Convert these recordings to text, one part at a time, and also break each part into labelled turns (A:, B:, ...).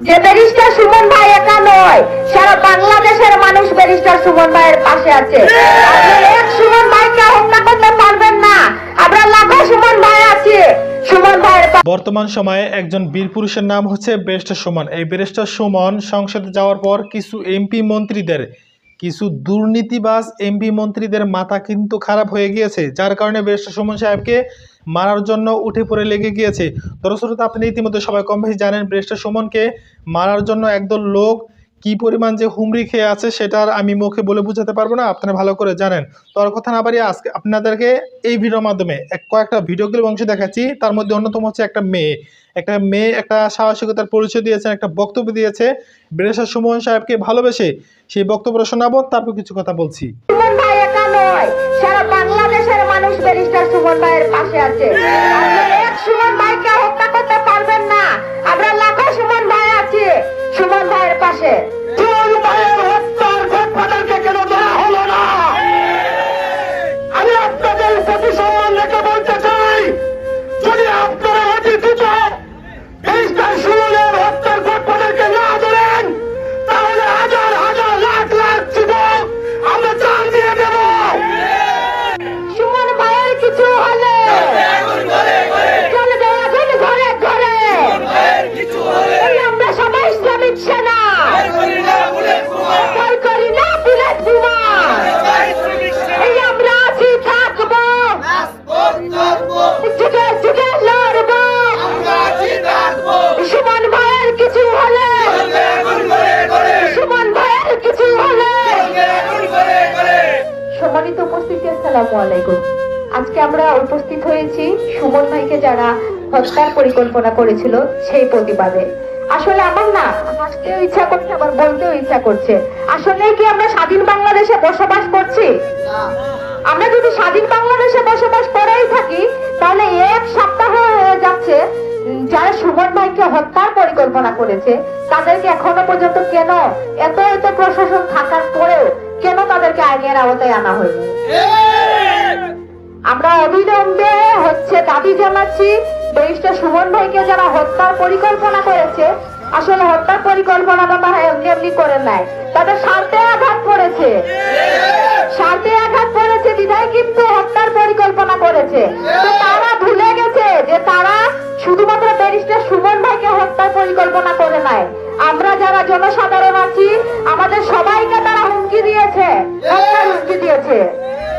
A: যে ব্যারিস্টার সুমন ভাই একা নয় সারা বাংলাদেশের মানুষ ব্যারিস্টার সুমন ভাইয়ের পাশে আছে। এক সুমন ভাইকে হত্যা করতে পারবেন না। আমরা লাখো সুমন ভাই আছি।
B: বর্তমান সময়ে একজন বীর পুরুষের নাম হচ্ছে ব্যারিস্টার সুমন। এই ব্যারিস্টার সুমন সংসদে যাওয়ার পর কিছু এমপি মন্ত্রীদের কিছু দুর্নীতিবাজ এমপি মন্ত্রীদের মাথা কিন্তু খারাপ হয়ে গিয়েছে, যার কারণে ব্যারিস্টার সুমন সাহেবকে মারার জন্য উঠে পড়ে লেগে গিয়েছে। দরস্বরূপ আপনি ইতিমধ্যে সবাই কম বেশি জানেন, ব্যারিস্টার সুমনকে মারার জন্য একদল লোক কি পরিমাণ যে হুমড়ি খেয়ে আছে সেটার আমি মুখে বলে বোঝাতে পারব না, আপনারা ভালো করে জানেন। তো আর কথা না পারি আজকে আপনাদেরকে এই ভিডিওর মাধ্যমে এক কয়েকটা ভিডিও ক্লিপ অংশ দেখাচ্ছি। তার মধ্যে অন্যতম হচ্ছে একটা মেয়ে। একটা মেয়ে একটা সাহসিকতার পরিচয় দিয়েছে, একটা বক্তব্য দিয়েছে। ব্যারিস্টার সুমন সাহেবকে ভালোবেসে সেই বক্তব্য শোনাবো, তারপর কিছু কথা বলছি।
A: সারা বাংলাদেশের মানুষ ব্যারিস্টার সুমন ভাইয়ের পাশে আছে। এক সুমন ভাইকে হয়েছি সুমন ভাইকে যারা হত্যার পরিকল্পনা করেছিল সেই প্রতিবাদে। আসলে আমার না হাসতেও ইচ্ছা করছে, আবার বলতেও ইচ্ছা করছে। আসলে কি আমরা স্বাধীন বাংলাদেশে বসবাস করছি? আমরা যদি স্বাধীন বাংলাদেশে বসবাস করেই থাকি, তাহলে এক সপ্তাহ হয়ে যাচ্ছে যারা সুমন ভাইকে হত্যার পরিকল্পনা করেছে, তাদেরকে এখনও পর্যন্ত কেন এত এত প্রশাসন থাকার পরেও কেন তাদেরকে আইনের আওতায় আনা হয়নি? আমরা অবিলম্বে হচ্ছে দাবি জানাচ্ছি ব্যারিস্টার সুমন ভাইকে যারা হত্যার পরিকল্পনা করেছে, আসলে হত্যার পরিকল্পনাটা তারা এমনি এমনি করে নাই তাদের স্বার্থে আঘাত করেছে। স্বার্থে আঘাত করেছে, বিধায় কিন্তু হত্যার পরিকল্পনা করেছে। তারা ভুলে গেছে যে তারা শুধুমাত্র ব্যারিস্টার সুমন ভাইকে হত্যার পরিকল্পনা করে নাই আমরা যারা জনসাধারণ আছি, আমাদের সবাইকে তারা হুমকি দিয়েছে, হত্যার হুমকি দিয়েছে।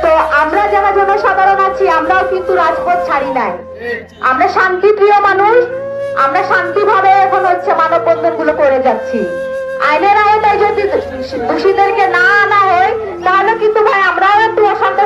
A: তো আমরা যারা জনসাধারণ আছি, আমরাও কিন্তু রাজপথ ছাড়ি নাই। আমরা শান্তিপ্রিয় মানুষ, আমরা শান্তিভাবে এখন হচ্ছে মানববন্ধনগুলো করে যাচ্ছি। আইনের আওতায় যদি দোষীদেরকে না আনা হয়, তাহলে কিন্তু ভাই আমরাও একটু অশান্ত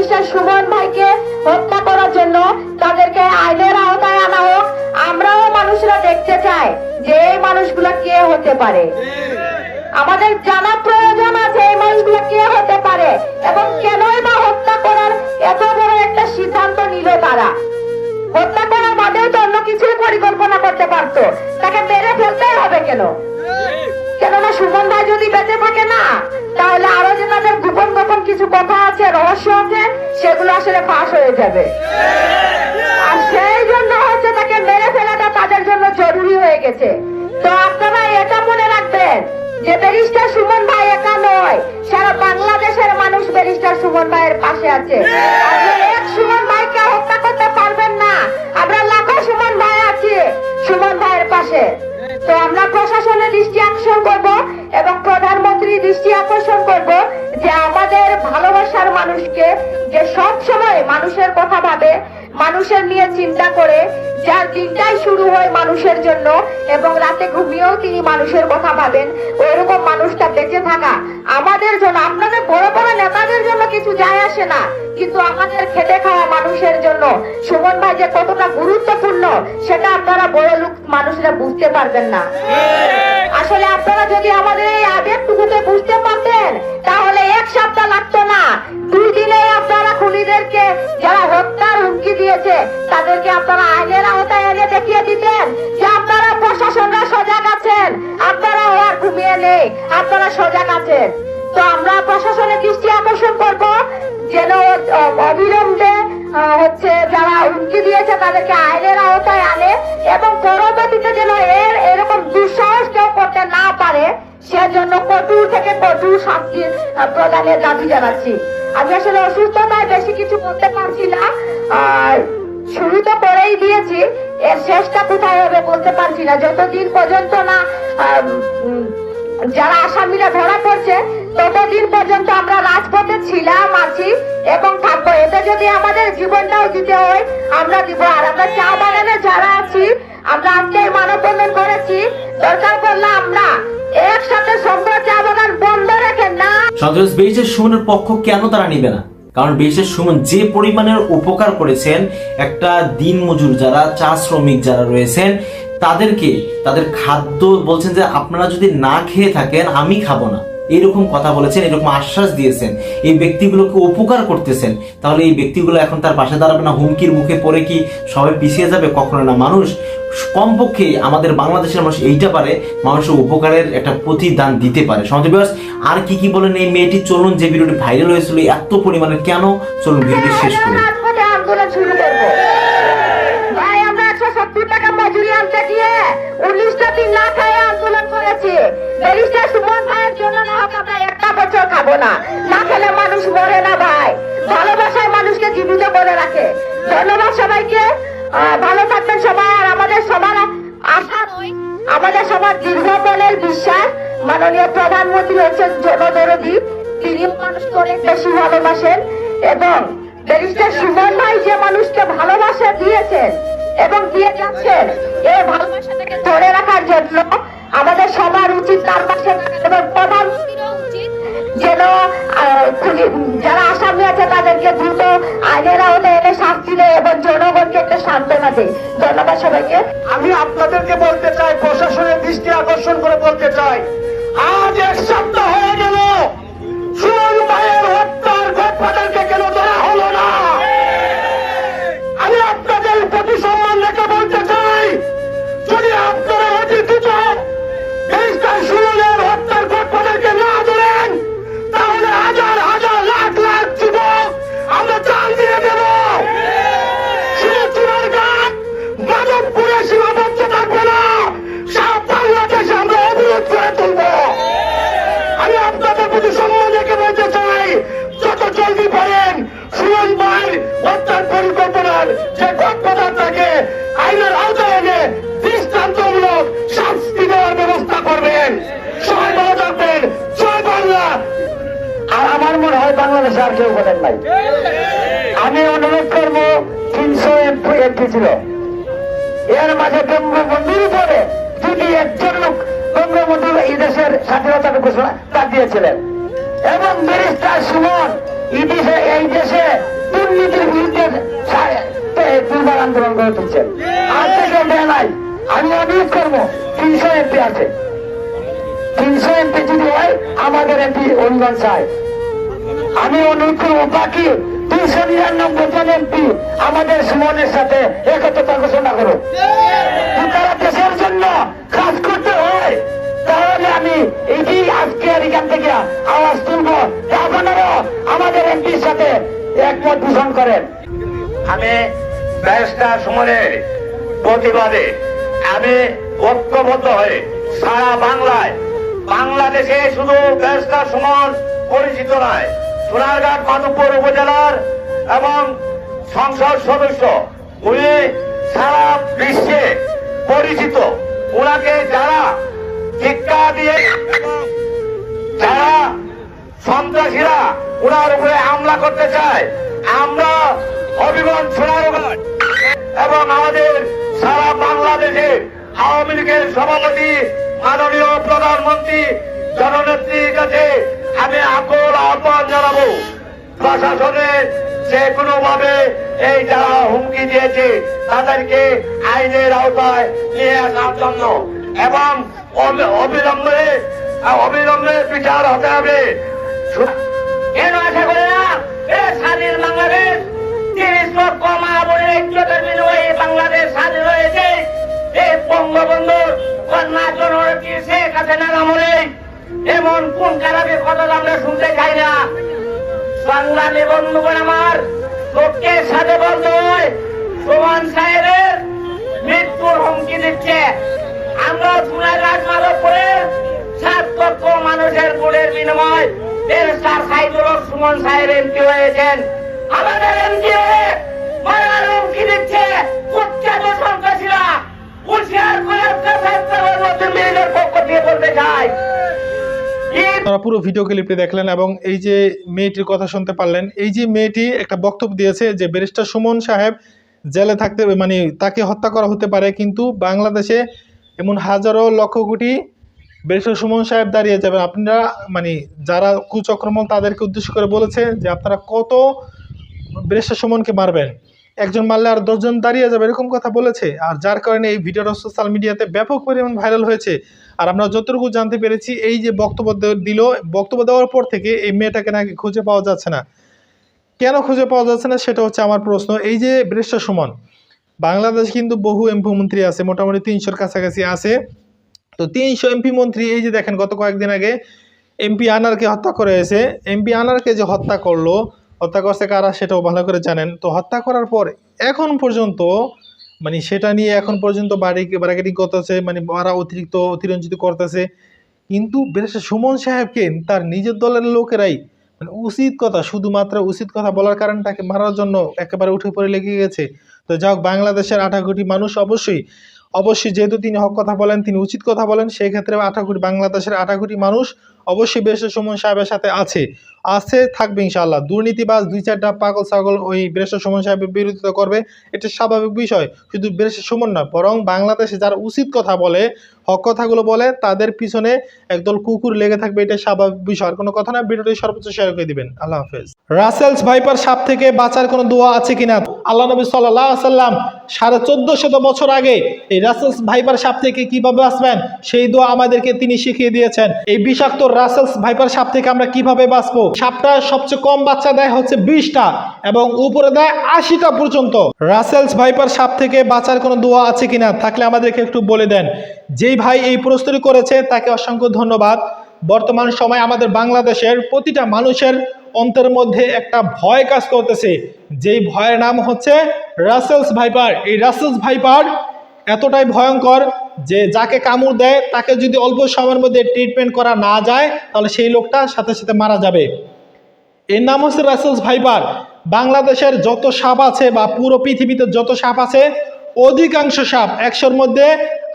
A: ব্যারিস্টার সুমন ভাইকে হত্যা করার জন্য তাদেরকে আইনের আওতায় আনা হোক, আমরাও মানুষরা দেখতে চাই যে এই মানুষগুলো কে হতে পারে। আমাদের জানা প্রয়োজন আছে এই মানুষগুলো কে হতে পারে এবং কেনই বা হত্যা করার এত বড় একটা সিদ্ধান্ত নিল তারা। হত্যা করার বাদেও তো অন্য কিছুই পরিকল্পনা করতে পারতো। তাকে মেরে ফেলতেই হবে কেন? কেননা সুমন ভাই যদি বেঁচে থাকে না, তাহলে আরও যে তাদের গোপন গোপন কিছু কথা আছে, রহস্য আছে, সেগুলো আসলে ফাঁস হয়ে যাবে। আর সেই জন্য হচ্ছে তাকে মেরে ফেলাটা তাদের জন্য জরুরি হয়ে গেছে। তো আপনারা এটা মনে রাখবেন যে ব্যারিস্টার সুমন ভাই একা নয়, সারা বাংলাদেশের মানুষ ব্যারিস্টার সুমন ভাইয়ের পাশে আছে। এক সুমন ভাইকে হত্যা করতে পারবেন না, আমরা লাখো সুমন ভাই আছি সুমন ভাইয়ের পাশে। তো আমরা প্রশাসনের দৃষ্টি আকর্ষণ করব এবং প্রধানমন্ত্রী দৃষ্টি আকর্ষণ করব যে আমাদের ভালোবাসার মানুষকে যে সব সময় মানুষের কথা ভাবে, মানুষের নিয়ে চিন্তা করে যার দিনটাই শুরু হয় মানুষের জন্য এবং রাতে ঘুমিয়েও তিনি মানুষের কথা ভাবেন, ওইরকম মানুষটা বেঁচে থাকা। আমাদের জন্য, আপনাদের বড় বড় নেতাদের জন্য কিছু যায় আসে না, কিন্তু আমাদের খেটে খাওয়া মানুষের জন্য। সুমন ভাই যে কতটা গুরুত্বপূর্ণ, সেটা আপনারা বড় লোক মানুষরা বুঝতে পারবেন না। আসলে আপনারা যদি আমাদের এই আবেগটুকুকে বুঝতে পারতেন, তাহলে এক সপ্তাহ লাগতো না। দুই দিনে আপনারা খুনিদেরকে যারা হত্যার হুমকি দিয়েছে, তাদেরকে আপনারা এনে দেখিয়ে দিতেন যে আপনারা প্রশাসনরা সজাগ আছেন। আপনারা আর ঘুমিয়ে নেই। আপনারা সজাগ আছেন। তো আমরা প্রশাসনের দৃষ্টি আকর্ষণ করব যেন অবিলম্বে হচ্ছে যারা হুমকি দিয়েছে তাদেরকে আইনের আওতায় আনে এবং পরবর্তীতে যেন এর এরকম দুঃসাহস কেউ করতে না পারে, সেজন্য কঠোর থেকে কঠোর শাস্তি প্রদানের দাবি জানাচ্ছি। আমি আসলে অসুস্থতায় বেশি কিছু করতে পারছি না। আর শুরু তো করেই দিয়েছি। এর শেষটা কোথায় হবে বলতে পারছি না। যতদিন পর্যন্ত না যারা আসামিরা ধরা পড়ছে, ততদিন পর্যন্ত আমরা রাজপথে ছিলাম, আছি এবং থাকব। এতে যদি আমাদের জীবনটাও দিতে হয়, আমরা দিব আর। আমরা চা বাগানে যারা আছি, আমরা আজকে মানববন্ধন করেছি। দরকার পড়লে আমরা একসাথে সম্ভব চা বাগান বন্ধ রেখে না
C: সন্ত্রাস বেরিসের সুমনের পক্ষ, কেন তারা নিবে না? কারণ বেরিসের সুমন যে পরিমাণের উপকার করেছেন একটা দিন মজুর যারা, চা শ্রমিক যারা রয়েছেন, তাদেরকে, তাদের খাদ্য বলছেন যে আপনারা যদি না খেয়ে থাকেন, আমি খাব না। এরকম কথা বলেছেন, এরকম আশ্বাস দিয়েছেন। এই ব্যক্তিগুলোকে উপকার করতেছেন। তাহলে এই ব্যক্তিগুলো এখন তার পাশে দাঁড়াবে না, হুমকির মুখে পড়ে কি সবাই পিছিয়ে যাবে? কখনো না। মানুষ কমপক্ষে আমাদের বাংলাদেশের মানুষ এইটা পারে, মানুষের উপকারের একটা প্রতিদান দিতে পারে। সমাজে আর কি কি বলেন এই মেয়েটি? চলুন যে ভিডিওটি ভাইরাল হয়েছিল এত পরিমাণে কেন? চলুন ভিডিওটি শেষ করি।
A: আন্দোলন শুরু করব। ভাই আমরা একশো সত্তর টাকা মজুরি আনতে গিয়ে উনিশটা দিন না খাই আন্দোলন করেছি। ব্যারিস্টার সুমন ভাইয়ের জন্য না হোক আমরা একটা বছর খাব না। না খেলে মানুষ মরে না ভাই। ভালোবাসায় মানুষকে জীবিত করে রাখে। ধন্যবাদ সবাইকে। ভালো থাকবেন সবাই। আর আমাদের সবার আশা আমাদের সবার দীর্ঘ মনের বিশ্বাস। মাননীয় প্রধানমন্ত্রী হচ্ছেন জনদরদী তিনিও মানুষকে অনেক বেশি ভালোবাসেন এবং ব্যারিস্টার সুমন ভাই যে মানুষকে ভালোবাসা দিয়েছেন এবং দিয়ে যাচ্ছেন এই ভালোবাসাটাকে ধরে রাখার জন্য আমাদের সবার উচিত তার পাশে এবং উচিত যেন যারা আসামি আছে তাদেরকে দ্রুত আইনের আওতায় এনে শাস্তি দেয় এবং জনগণকে একটা সান্ত্বনা দেয়।
D: বাংলাদেশে আর কেউ বলেন নাই। আমি অনুরোধ করব, তিনশো এমপি এমপি ছিল। এর মাঝে বঙ্গবন্ধুর উপরে যদি একজন লোক বঙ্গবন্ধু এই দেশের স্বাধীনতার ঘোষণা তা দিয়েছিলেন। এবং ব্যারিস্টার সুমন, এই এই দেশে দুর্নীতির বিরুদ্ধে দুর্বার আন্দোলন করে তুলছেন। আর থেকে নাই। আমি অনুরোধ করব, তিনশো এমপি আছে। তিনশো এমপি যদি হয়, আমাদের এমপি অনুদান চাই আমি করব, বাকি দুইশো নিরানব্বই জন এমপি আমাদের সুমনের সাথে একত্রতা ঘোষণা করো। তারা দেশের জন্য কাজ করতে হয়। তাহলে আমি এই আজকে এখান থেকে আওয়াজ তুলবো। আপনারাও আমাদের এমপির সাথে একমত পোষণ করেন। আমি ব্যারিস্টার সুমনের প্রতিবাদে আমি ঐক্যবদ্ধ হয়ে সারা বাংলায়, বাংলাদেশে শুধু ব্যারিস্টার সুমন পরিচিত নয়। সোনারঘাট মাধবপুর উপজেলার এবং সংসদ সদস্য। উনি সারা বিশ্বে পরিচিত। ওনাকে যারা শিক্ষা দিয়ে যারা সন্ত্রাসীরা ওনার উপরে হামলা করতে চায়, আমরা হবিগঞ্জ সোনারঘাট এবং আমাদের সারা বাংলাদেশে আওয়ামী লীগের সভাপতি, মাননীয় প্রধানমন্ত্রী, জননেত্রীর কাছে আমি আকল আহ্বান জানাব। প্রশাসনের যে কোনো ভাবে এই যারা হুমকি দিয়েছে, তাদেরকে আইনের আওতায় নিয়ে আসার জন্য এবং অবি- অবিলম্বে অবিলম্বে বিচার হতে হবে। কেন আশা করে না? স্বাধীন বাংলাদেশ, তিরিশ লক্ষ মা বোনের ইজ্জতের বিনিময়ে বাংলাদেশ স্বাধীন হয়েছে। এই বঙ্গবন্ধুর কন্যা জননেত্রী শেখ হাসিনার আমলে এমন কোন খারাপের কথা আমরা শুনতে চাই না? বাংলাদেশ বন্ধুগণ আমার লোকের সাথে বলতে হয়, সোমান সাহেবের মৃত্যুর হুমকি দিচ্ছে। আমরা চুনায় রাজমাদক করে সাত লক্ষ মানুষের ভোটের বিনিময় দেড় স্টার সাইদুল সুমন সাহেব এমপি হয়েছেন। আমাদের এমপি হয়ে মারার হুমকি দিচ্ছে। কুচ্ছাদ সন্ত্রাসীরা হুঁশিয়ার কাছে মধ্যে মেয়েদের পক্ষ দিয়ে বলতে চাই
B: আপনারা পুরো ভিডিও ক্লিপটি দেখলেন এবং এই যে মেয়েটির কথা শুনতে পারলেন, এই যে মেয়েটি একটা বক্তব্য দিয়েছে যে ব্যারিস্টার সুমন সাহেব জেলে থাকতে মানে তাকে হত্যা করা হতে পারে, কিন্তু বাংলাদেশে এমন হাজারো লক্ষ কোটি ব্যারিস্টার সুমন সাহেব দাঁড়িয়ে যাবেন আপনারা মানে যারা কুচক্রমণ তাদেরকে উদ্দেশ্য করে বলেছে যে আপনারা কত ব্যারিস্টার সুমনকে মারবেন? একজন মারলে আর দশজন দাঁড়িয়ে যাবে, এরকম কথা বলেছে। আর যার কারণে এই ভিডিওটা সোশ্যাল মিডিয়াতে ব্যাপক পরিমাণ ভাইরাল হয়েছে। আর আমরা যতটুকু জানতে পেরেছি, এই যে বক্তব্য দিল, বক্তব্য দেওয়ার পর থেকে এই মেয়েটাকে নাকি খুঁজে পাওয়া যাচ্ছে না। কেন খুঁজে পাওয়া যাচ্ছে না সেটা হচ্ছে আমার প্রশ্ন। এই যে ব্রেস্টার সুমন, বাংলাদেশ কিন্তু বহু এমপি মন্ত্রী আছে, মোটামুটি তিনশোর কাছাকাছি আছে। তো তিনশো এমপি মন্ত্রী, এই যে দেখেন গত কয়েকদিন আগে এমপি আনারকে হত্যা করে এসে, এমপি আনারকে যে হত্যা করল, হত্যা করছে কারা সেটাও ভালো করে জানেন। তো হত্যা করার পর এখন পর্যন্ত মানে সেটা নিয়ে এখন পর্যন্ত বাড়ি করতেছে মানে ওরা অতিরিক্ত অতিরঞ্জিত করতেছে। কিন্তু বিশেষ সুমন সাহেবকে তার নিজের দলের লোকেরাই মানে উচিত কথা, শুধুমাত্র উচিত কথা বলার কারণে তাকে মারার জন্য একেবারে উঠে পড়ে লেগে গেছে। তো যাই হোক বাংলাদেশের আঠা কোটি মানুষ অবশ্যই অবশ্যই যেহেতু তিনি হক কথা বলেন, তিনি উচিত কথা বলেন, সেই ক্ষেত্রে আঠা কোটি বাংলাদেশের আঠা কোটি মানুষ অবশ্যই বেশ সুমন সাহেবের সাথে আছে। আছে, থাকবে ইনশাআল্লাহ। দুর্নীতিবাজ দুই চারটা পাগল ছাগল ওই বীরেশ্বর সুমন সাহেবের বিরোধিতা করবে, এটা স্বাভাবিক বিষয়। শুধু বীরেশ্বর সুমন না বরং বাংলাদেশে যারা উচিত কথা বলে, হক কথাগুলো বলে, তাদের পিছনে একদল কুকুর লেগে থাকবে, এটা স্বাভাবিক বিষয়। আর কোনো কথা না, ভিডিওটি সর্বোচ্চ শেয়ার করে দিবেন। আল্লাহ হাফেজ। রাসেলস ভাইপার সাপ থেকে বাঁচার কোনো দোয়া আছে কিনা? আল্লাহ নবী সাল্লাহ সাল্লাম সাড়ে চোদ্দ শত বছর আগে এই রাসেলস ভাইপার সাপ থেকে কীভাবে বাঁচবেন, সেই দোয়া আমাদেরকে তিনি শিখিয়ে দিয়েছেন। এই বিষাক্ত রাসেলস ভাইপার সাপ থেকে আমরা কীভাবে বাঁচবো? সাপটা সবচেয়ে কম বাচ্চা দেয় হচ্ছে বিশটা এবং উপরে দেয় আশিটা পর্যন্ত। রাসেলস ভাইপার সাপ থেকে বাঁচার কোনো দোয়া আছে কিনা থাকলে আমাদেরকে একটু বলে দেন। যেই ভাই এই প্রস্তুতি করেছে, তাকে অসংখ্য ধন্যবাদ। বর্তমান সময় আমাদের বাংলাদেশের প্রতিটা মানুষের অন্তরের মধ্যে একটা ভয় কাজ করতেছে। যেই ভয়ের নাম হচ্ছে রাসেলস ভাইপার। এই রাসেলস ভাইপার এতটাই ভয়ঙ্কর যে যাকে কামড় দেয়, তাকে যদি অল্প সময়ের মধ্যে ট্রিটমেন্ট করা না যায়, তাহলে সেই লোকটা সাথে সাথে মারা যাবে। এর নাম হচ্ছে রাসেলস ভাইপার। বাংলাদেশের যত সাপ আছে বা পুরো পৃথিবীতে যত সাপ আছে, অধিকাংশ সাপ একশোর মধ্যে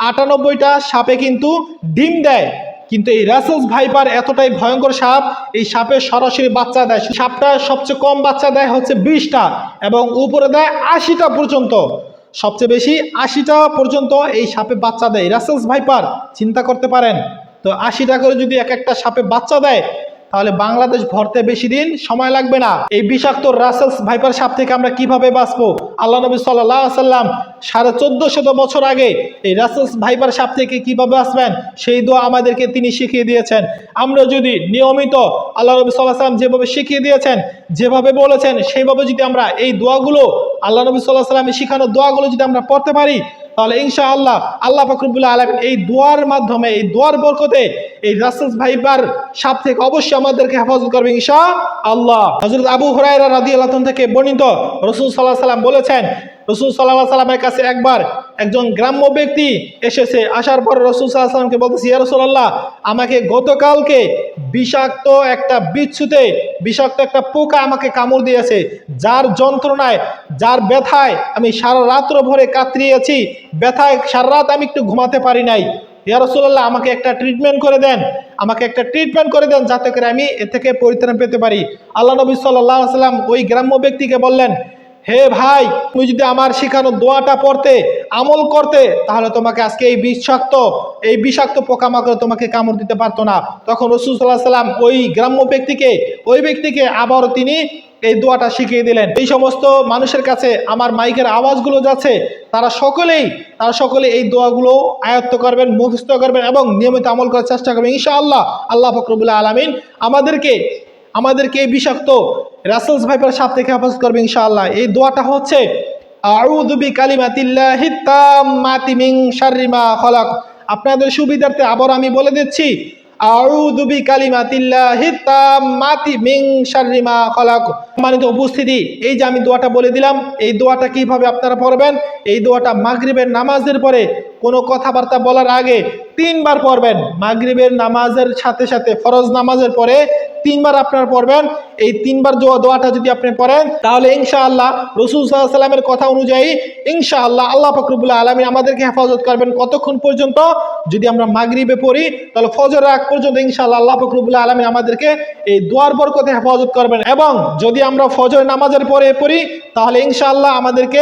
B: আটানব্বইটা সাপে কিন্তু ডিম দেয়। কিন্তু এই রাসেলস ভাইপার এতটাই ভয়ঙ্কর সাপ, এই সাপের সরাসরি বাচ্চা দেয়। সাপটা সবচেয়ে কম বাচ্চা দেয় হচ্ছে বিশটা এবং উপরে দেয় আশিটা পর্যন্ত। সবচেয়ে বেশি আশিটা পর্যন্ত এই সাপে বাচ্চা দেয়। রাসেলস ভাইপার, চিন্তা করতে পারেন। তো আশিটা করে যদি এক একটা সাপে বাচ্চা দেয় তাহলে বাংলাদেশ ভরতে বেশি দিন সময় লাগবে না। এই বিষাক্ত রাসেলস ভাইপার সাপ থেকে আমরা কীভাবে বাঁচবো? আল্লাহ নবী সাল্লাহ সাল্লাম সাড়ে চোদ্দ শত বছর আগে এই রাসেলস ভাইপার সাপ থেকে কীভাবে আসবেন সেই দোয়া আমাদেরকে তিনি শিখিয়ে দিয়েছেন। আমরা যদি নিয়মিত আল্লাহ নবী সাল্লাহ সাল্লাম যেভাবে শিখিয়ে দিয়েছেন, যেভাবে বলেছেন, সেইভাবে যদি আমরা এই দোয়াগুলো আল্লাহ নবী সাল্লাহ সাল্লামের শিখানো দোয়াগুলো যদি আমরা পড়তে পারি, তাহলে ইনশা আল্লাহ আল্লাহ ফকরবুল্লাহ আলম এই দোয়ার মাধ্যমে, এই দোয়ার বরকতে এই রাসেলস ভাইবার সাপ থেকে অবশ্যই আমাদেরকে হেফাজত করবে ইনশা আল্লাহ হজরত আবু হরাইরা রাদি আল্লাহ থেকে বর্ণিত রসুল সাল্লাহ সাল্লাম বলেছেন, রসুল সাল্লাহ সাল্লামের কাছে একবার একজন গ্রাম্য ব্যক্তি এসেছে, আসার পর রসুল সাল্লাহ সাল্লামকে বলতেছি, ইয়া রসুল্লাহ আমাকে গতকালকে বিষাক্ত একটা বিচ্ছুতে, বিষাক্ত একটা পোকা আমাকে কামড় দিয়েছে। যার যন্ত্রণায়, যার ব্যথায় আমি সারা রাত্র ভরে কাতরিয়েছি। ব্যথায় সারা রাত আমি একটু ঘুমাতে পারি নাই। ইয়া রসুল্লাহ আমাকে একটা ট্রিটমেন্ট করে দেন। আমাকে একটা ট্রিটমেন্ট করে দেন যাতে করে আমি এ থেকে পরিত্রাণ পেতে পারি। আল্লাহ নবী সাল্লাহ সাল্লাম ওই গ্রাম্য ব্যক্তিকে বললেন হে ভাই, তুমি যদি আমার শেখানো দোয়াটা পড়তে, আমল করতে, তাহলে তোমাকে আজকে এই বিষাক্ত এই বিষাক্ত পোকামাকড় তোমাকে কামড় দিতে পারতো না। তখন রসুল সাল্লাহ সাল্লাম ওই গ্রাম্য ব্যক্তিকে, ওই ব্যক্তিকে আবারও তিনি এই দোয়াটা শিখিয়ে দিলেন। এই সমস্ত মানুষের কাছে আমার মাইকের আওয়াজগুলো যাচ্ছে, তারা সকলেই, তারা সকলে এই দোয়াগুলো আয়ত্ত করবেন, মুখস্থ করবেন এবং নিয়মিত আমল করার চেষ্টা করবেন। ইনশাআল্লাহ, আল্লাহ ফকরবুল্লাহ আলমিন আমাদেরকে আমাদেরকে এই বিষাক্ত রাসেলস ভাইপার সাপ থেকে হেফাজত করবে ইনশাআল্লাহ। এই দোয়াটা হচ্ছে, আউযু বিকালিমাতিল্লাহি তাম্মাতি মিন মা খলাক। আপনাদের সুবিধার্থে আবার আমি বলে দিচ্ছি, আউযু বিকালিমাতিল্লাহি তাম্মাতি মিন মা খলাক। সম্মানিত উপস্থিতি, এই যে আমি দোয়াটা বলে দিলাম, এই দোয়াটা কীভাবে আপনারা পড়বেন? এই দোয়াটা মাগরিবের নামাজের পরে কোনো কথাবার্তা বলার আগে তিনবার পড়বেন। মাগরিবের নামাজের সাথে সাথে ফরজ নামাজের পরে তিনবার আপনার পড়বেন। এই তিনবার দোয়া দোয়াটা যদি আপনি পড়েন, তাহলে ইনশাআল্লাহ রসুল সাল্লামের কথা অনুযায়ী ইনশাআল্লাহ আল্লাহ ফকরবুল্লাহ আলমী আমাদেরকে হেফাজত করবেন কতক্ষণ পর্যন্ত? যদি আমরা মাগরিবে পড়ি, তাহলে ফজরের আগ পর্যন্ত ইনশাআল্লাহ আল্লাহ ফকরবুল্লাহ আলমী আমাদেরকে এই দোয়ার বরকতে হেফাজত করবেন। এবং যদি আমরা ফজর নামাজের পরে পড়ি, তাহলে ইনশাআল্লাহ আমাদেরকে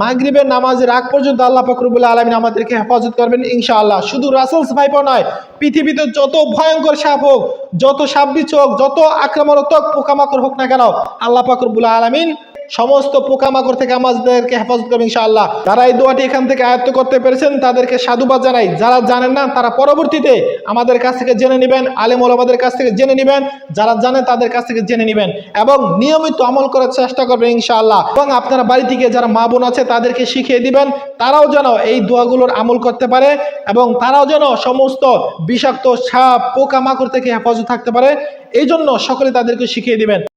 B: মাগরিবের নামাজের আগ পর্যন্ত আল্লাহ ফকরবুল্লাহ আলমিন আমাদেরকে হেফাজত করবেন ইনশাআল্লাহ। শুধু রাসুলস ভাইপো নয় পৃথিবীতে যত ভয়ঙ্কর সাপ হোক, যত সাপ হোক, যত আক্রমণাত্মক পোকামাকড় হোক না কেন, আল্লাহ ফকরবুল্লাহ আলমিন সমস্ত পোকামাকড় থেকে আমাদেরকে হেফাজত করবে ইনশাআল্লাহ। যারা এই দোয়াটি এখান থেকে আয়ত্ত করতে পেরেছেন, তাদেরকে সাধুবাদ জানাই। যারা জানেন না, তারা পরবর্তীতে আমাদের কাছ থেকে জেনে নেবেন, আলেম ওলামাদের কাছ থেকে জেনে নেবেন। যারা জানেন, তাদের কাছ থেকে জেনে নেবেন এবং নিয়মিত আমল করার চেষ্টা করবেন ইনশাআল্লাহ। এবং আপনারা বাড়ি থেকে যারা মা বোন আছে, তাদেরকে শিখিয়ে দিবেন, তারাও যেন এই দোয়াগুলোর আমল করতে পারে এবং তারাও যেন সমস্ত বিষাক্ত সাপ, পোকামাকড় থেকে হেফাজত থাকতে পারে। এই জন্য সকলে তাদেরকে শিখিয়ে দিবেন।